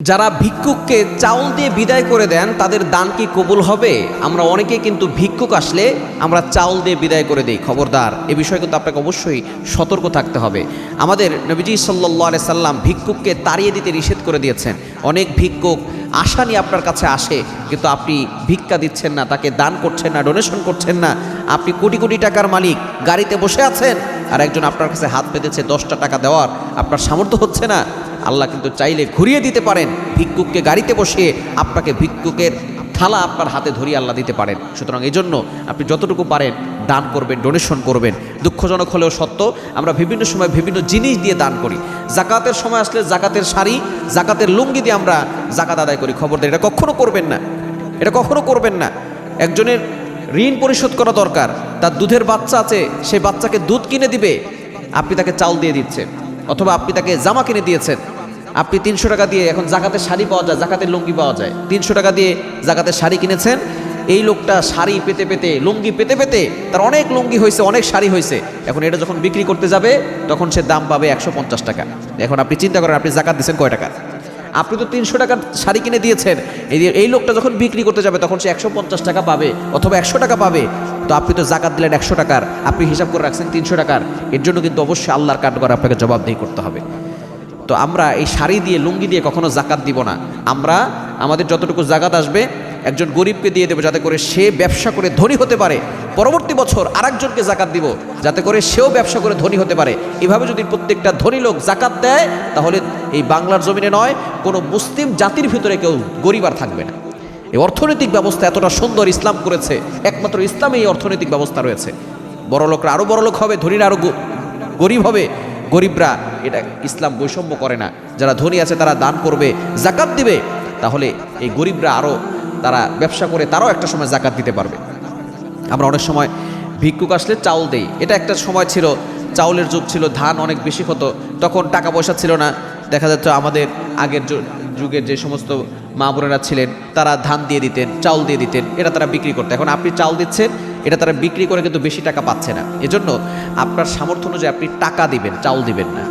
যারা ভিক্ষুককে চাউল দিয়ে বিদায় করে দেন, তাদের দান কি কবুল হবে? আমরা অনেকে কিন্তু ভিক্ষুক আসলে আমরা চাউল দিয়ে বিদায় করে দিই, খবরদার। এ বিষয়ে কিন্তু আপনাকে অবশ্যই সতর্ক থাকতে হবে। আমাদের নবীজি সাল্লাহ সাল্লাম ভিক্ষুককে তাড়িয়ে দিতে নিষেধ করে দিয়েছেন। অনেক ভিক্ষুক আশা নিয়ে আপনার কাছে আসে, কিন্তু আপনি ভিক্ষা দিচ্ছেন না, তাকে দান করছেন না ডোনেশন করছেন না। আপনি কোটি কোটি টাকার মালিক, গাড়িতে বসে আছেন, আর একজন আপনার কাছে হাত পেতেছে দশটা টাকা দেওয়ার, আপনার সামর্থ্য হচ্ছে না। আল্লাহ কিন্তু চাইলে ঘুরিয়ে দিতে পারেন, ভিক্ষুককে গাড়িতে বসিয়ে আপনাকে ভিক্ষুকের থালা আপনার হাতে ধরিয়ে আল্লাহ দিতে পারেন। সুতরাং এই জন্য আপনি যতটুকু পারেন দান করবেন ডোনেশন করবেন। দুঃখজনক হলেও সত্য, আমরা বিভিন্ন সময় বিভিন্ন জিনিস দিয়ে দান করি। জাকাতের সময় আসলে জাকাতের শাড়ি, জাকাতের লুঙ্গি দিয়ে আমরা জাকাত আদায় করি। খবর দেয় এটা কখনো করবেন না। এটা কখনো করবেন না। একজনের ঋণ পরিশোধ করা দরকার, তার দুধের বাচ্চা আছে সেই বাচ্চাকে দুধ কিনে দিবে, আপনি তাকে চাল দিয়ে দিচ্ছেন, অথবা আপনি তাকে জামা কিনে দিয়েছেন। আপনি তিনশো টাকা দিয়ে এখন জাকাতের শাড়ি পাওয়া যায়, জাকাতের লুঙ্গি পাওয়া যায়। তিনশো টাকা দিয়ে জাকাতের শাড়ি কিনেছেন, এই লোকটা শাড়ি পেতে পেতে, লুঙ্গি পেতে পেতে তার অনেক লুঙ্গি হয়েছে, অনেক শাড়ি হয়েছে। এখন এটা যখন বিক্রি করতে যাবে, তখন সে দাম পাবে একশো পঞ্চাশ টাকা। এখন আপনি চিন্তা করেন, আপনি জাকাত দিচ্ছেন কয় টাকা? আপনি তো তিনশো টাকার শাড়ি কিনে দিয়েছেন। এই এই লোকটা যখন বিক্রি করতে যাবে, তখন সে একশো পঞ্চাশ টাকা পাবে অথবা একশো টাকা পাবে। তো আপনি তো জাকাত দিলেন একশো টাকার, আপনি হিসাব করে রাখছেন তিনশো টাকার। এর জন্য কিন্তু অবশ্যই আল্লাহর কাঠগড় আপনাকে জবাবদিহি করতে হবে। তো আমরা এই শাড়ি দিয়ে, লুঙ্গি দিয়ে কখনো জাকাত দিব না। আমরা আমাদের যতটুকু জাকাত আসবে, একজন গরিবকে দিয়ে দেবো যাতে করে সে ব্যবসা করে ধনী হতে পারে। পরবর্তী বছর আরেকজনকে জাকাত দিব যাতে করে সেও ব্যবসা করে ধনী হতে পারে। এভাবে যদি প্রত্যেকটা ধনী লোক জাকাত দেয়, তাহলে এই বাংলার জমিনে নয়, কোনো মুসলিম জাতির ভিতরে কেউ গরিব আর থাকবে না। এই অর্থনৈতিক ব্যবস্থা এতটা সুন্দর ইসলাম করেছে, একমাত্র ইসলামে এই অর্থনৈতিক ব্যবস্থা রয়েছে। বড় লোকরা আরও বড় লোক হবে, ধনীরা আরও গরিব হবে। গরিবরা এটা ইসলাম বৈষম্য করে না। যারা ধনী আছে তারা দান করবে, জাকাত দিবে। তাহলে এই গরিবরা আরও তারা ব্যবসা করে তারাও একটা সময় জাকাত দিতে পারবে। আমরা অনেক সময় ভিক্ষুক আসলে চাউল দেই। এটা একটা সময় ছিল, চাউলের যুগ ছিল, ধান অনেক বেশি হতো। তখন টাকা পয়সা ছিল না। দেখা যাচ্ছে আমাদের আগের যুগের যে সমস্ত মা বোনেরা ছিলেন, তারা ধান দিয়ে দিতেন, চাউল দিয়ে দিতেন। এটা তারা বিক্রি করতো। এখন আপনি চাউল দিচ্ছেন এটা তারা বিক্রি করে কিন্তু বেশি টাকা পাচ্ছে না। এজন্য আপনার সামর্থ্য অনুযায়ী আপনি টাকা দিবেন, চাউল দিবেন না।